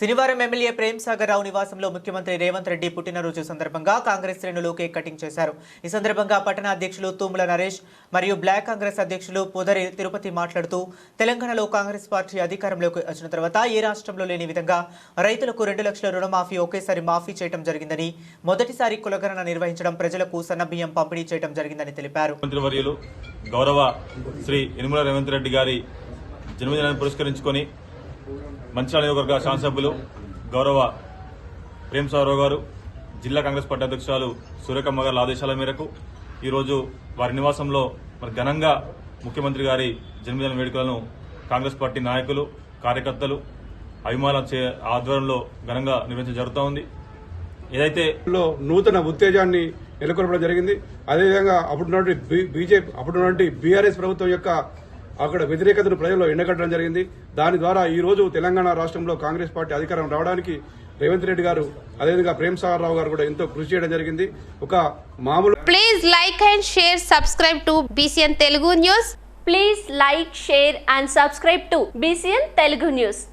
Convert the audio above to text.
శనివారం ఎమ్మెల్యే ప్రేమ్ సాగర్ రావు నివాసంలో ముఖ్యమంత్రి రేవంత్ రెడ్డి పుట్టినరోజు సందర్భంగా కాంగ్రెస్ శ్రేణులు కేక్ కటింగ్ చేశారు. ఈ సందర్భంగా పట్టణ అధ్యక్షులు తూముల నరేష్ మరియు బ్లాక్ కాంగ్రెస్ అధ్యక్షులు పొదరి తిరుపతి మాట్లాడుతూ తెలంగాణలో కాంగ్రెస్ పార్టీ అధికారంలోకి వచ్చిన తర్వాత ఏ రాష్ట్రంలో లేని విధంగా రైతులకు రెండు లక్షల రుణమాఫీ ఒకేసారి మాఫీ చేయడం జరిగిందని మొదటిసారి కులగణన నిర్వహించడం ప్రజలకు సన్నబియ్యం పంపిణీ చేయడం జరిగిందని తెలిపారు. గౌరవ శ్రీ యనుమల రేవంత్ రెడ్డి గారి జన్మదినాన్ని పురస్కరించుకొని మంచిర్యాల నియోజకవర్గ శాసనసభ్యులు గౌరవ ప్రేమ్ సారావు గారు జిల్లా కాంగ్రెస్ పార్టీ అధ్యక్షురాలు సూర్యకమ్మ గారి ఆదేశాల మేరకు ఈరోజు వారి నివాసంలో మరి ఘనంగా ముఖ్యమంత్రి గారి జన్మదిన వేడుకలను కాంగ్రెస్ పార్టీ నాయకులు కార్యకర్తలు అభిమానుల చే- ఆధ్వర్యంలో ఘనంగా నిర్వహించడం జరుగుతూ ఉంది. ఏదైతే లో నూతన ఉత్తేజాన్ని నెలకొల్పడం జరిగింది. అదేవిధంగా అప్పుడున్నటువంటి బీజేపీ అప్పుడున్నటువంటి బీఆర్ఎస్ ప్రభుత్వం యొక్క అక్కడ వ్యతిరేకతను ప్రజల్లో ఎండగట్టడం జరిగింది. దాని ద్వారా ఈ రోజు తెలంగాణ రాష్ట్రంలో కాంగ్రెస్ పార్టీ అధికారం రావడానికి రేవంత్ రెడ్డి గారు అదేవిధంగా ప్రేమ్ సాగర్ రావు గారు కూడా ఎంతో కృషి చేయడం జరిగింది. ఒక మామూలు please like and share subscribe to BCN Telugu news please like share and subscribe to BCN Telugu news